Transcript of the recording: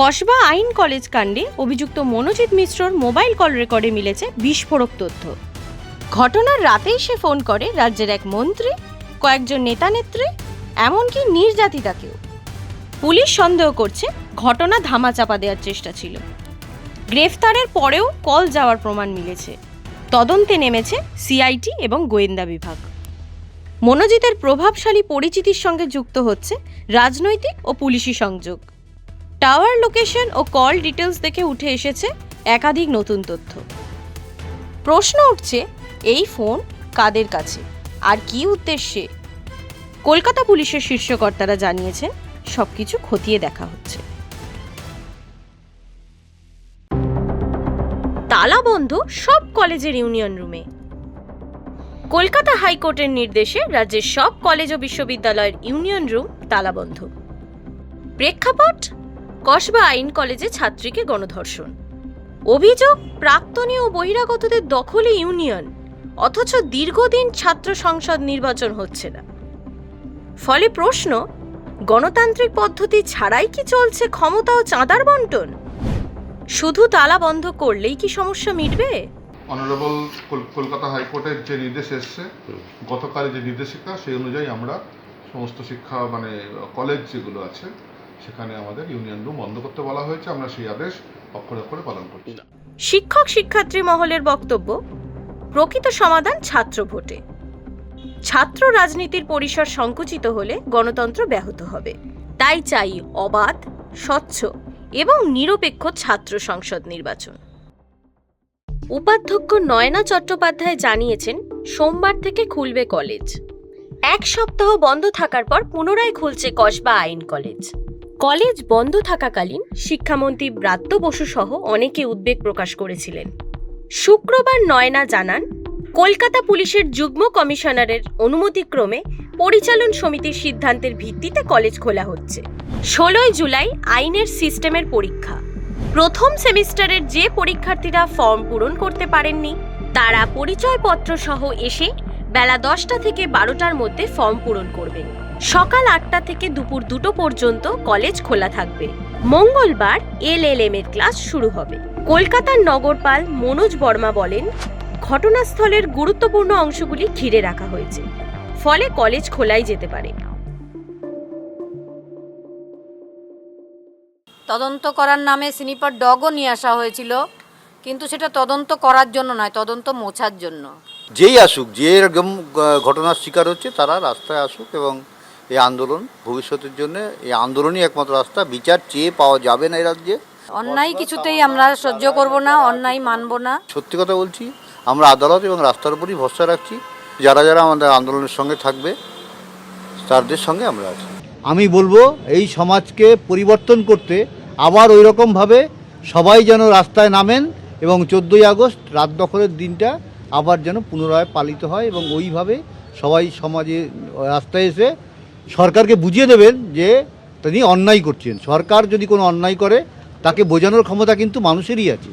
কসবা আইন কলেজ কাণ্ডে অভিযুক্ত মনোজিৎ মিশ্রর মোবাইল কল রেকর্ডে মিলেছে বিস্ফোরক তথ্য। ঘটনার রাতেই সে ফোন করে রাজ্যের এক মন্ত্রী, কয়েকজন নেতানেত্রী এমনকি নির্যাতিতাকেও। পুলিশ সন্দেহ করছে ঘটনা ধামাচাপা দেওয়ার চেষ্টা ছিল। গ্রেফতারের পরেও কল যাওয়ার প্রমাণ মিলেছে। তদন্তে নেমেছে সিআইটি এবং গোয়েন্দা বিভাগ। মনোজিতের প্রভাবশালী পরিচিতির সঙ্গে যুক্ত হচ্ছে রাজনৈতিক ও পুলিশি সংযোগ। টাওয়ার লোকেশন ও কল ডিটেলস দেখে উঠে এসেছে একাধিক নতুন তথ্য। প্রশ্ন উঠছে, এই ফোন কাদের কাছে? আর কি উদ্দেশ্যে? কলকাতা পুলিশের শীর্ষকর্তারা জানিয়েছেন, সবকিছু খতিয়ে দেখা হচ্ছে। তালা বন্ধ সব কলেজের ইউনিয়ন রুমে। কলকাতা হাইকোর্টের নির্দেশে রাজ্যের সব কলেজ ও বিশ্ববিদ্যালয়ের ইউনিয়ন রুম তালাবন্ধ। প্রেক্ষাপট কসবা আইন কলেজে ছাত্রীকে গণধর্ষণ। অভিযোগ, প্রাক্তনী ও বহিরাগতদের দখলে ইউনিয়ন, অথচ দীর্ঘদিন ছাত্র সংসদ নির্বাচন হচ্ছে না। ফলে প্রশ্ন, গণতান্ত্রিক পদ্ধতি ছাড়াই কি চলছে ক্ষমতা ও চাঁদার বন্টন? শুধু তালা বন্ধ করলেই কি সমস্যা মিটবে? অনারেবল কলকাতা হাইকোর্টের যে নির্দেশ এসছে, গতকাল যে নির্দেশিকা, সেই অনুযায়ী আমরা সমস্ত শিক্ষা মানে কলেজ যেগুলো আছে সেখানে আমাদের ইউনিয়ন রুম বন্ধ করতে বলা হয়েছে। আমরা সেই আদেশ অক্ষরে অক্ষরে পালন করছি। শিক্ষক শিক্ষার্থী মহলের বক্তব্য, প্রকৃত সমাধান ছাত্র ভোটে। ছাত্র রাজনীতির পরিসর সংকুচিত হলে গণতন্ত্র ব্যাহত হবে। তাই চাই অবাধ, স্বচ্ছ এবং নিরপেক্ষ ছাত্র সংসদ নির্বাচন। উপাধ্যক্ষ নয়না চট্টোপাধ্যায় জানিয়েছেন, সোমবার থেকে খুলবে কলেজ। এক সপ্তাহ বন্ধ থাকার পর পুনরায় খুলছে কসবা আইন কলেজ। কলেজ বন্ধ থাকাকালীন শিক্ষামন্ত্রী ব্রাত্য বসু সহ অনেকে উদ্বেগ প্রকাশ করেছিলেন। শুক্রবার নয়না জানান, কলকাতা পুলিশের যুগ্ম কমিশনারের অনুমতিক্রমে পরিচালন সমিতির সিদ্ধান্তের ভিত্তিতে কলেজ খোলা হচ্ছে। ষোলোই জুলাই আইনের সিস্টেমের পরীক্ষা। প্রথম সেমিস্টারের যে পরীক্ষার্থীরা ফর্ম পূরণ করতে পারেননি, তারা পরিচয়পত্র সহ এসে বেলা দশটা থেকে বারোটার মধ্যে ফর্ম পূরণ করবেন। সকাল আটটা থেকে দুপুর দুটো পর্যন্ত কলেজ খোলা থাকবে। মঙ্গলবার এল এল এম এর ক্লাস শুরু হবে। কলকাতার নগরপাল মনোজ বর্মা বলেন ঘটনাস্থলের গুরুত্বপূর্ণ অংশগুলি ঘিরে রাখা হয়েছে। ফলে কলেজ খোলাই যেতে পারে। তদন্ত করার নামে স্নিপার ডগও নিয়ে আসা হয়েছিল কিন্তু সেটা তদন্ত করার জন্য নয় তদন্ত মোছার জন্য। যেই আসুক যে এরকম ঘটনার শিকার হচ্ছে তারা রাস্তায় আসুক এবং এই আন্দোলন ভবিষ্যতের জন্য এই আন্দোলনই একমাত্র রাস্তা। বিচার চেয়ে পাওয়া যাবে না এই রাজ্যে। অন্যায় কিছুতেই আমরা সহ্য করব না অন্যায় মানব না। সত্যি কথা বলছি আমরা আদালত এবং রাস্তার উপরই ভরসা রাখছি। যারা যারা আমাদের আন্দোলনের সঙ্গে থাকবে তাদের সঙ্গে আমরা আছি। আমি বলব এই সমাজকে পরিবর্তন করতে আবার ওই রকমভাবে সবাই যেন রাস্তায় নামেন এবং চোদ্দোই আগস্ট রাত দখলের দিনটা আবার যেন পুনরায় পালিত হয় এবং ওইভাবে সবাই সমাজে রাস্তায় এসে সরকারকে বুঝিয়ে দেবেন যে তিনি অন্যায় করছেন। সরকার যদি কোনো অন্যায় করে, তাকে বোঝানোর ক্ষমতা কিন্তু মানুষেরই আছে।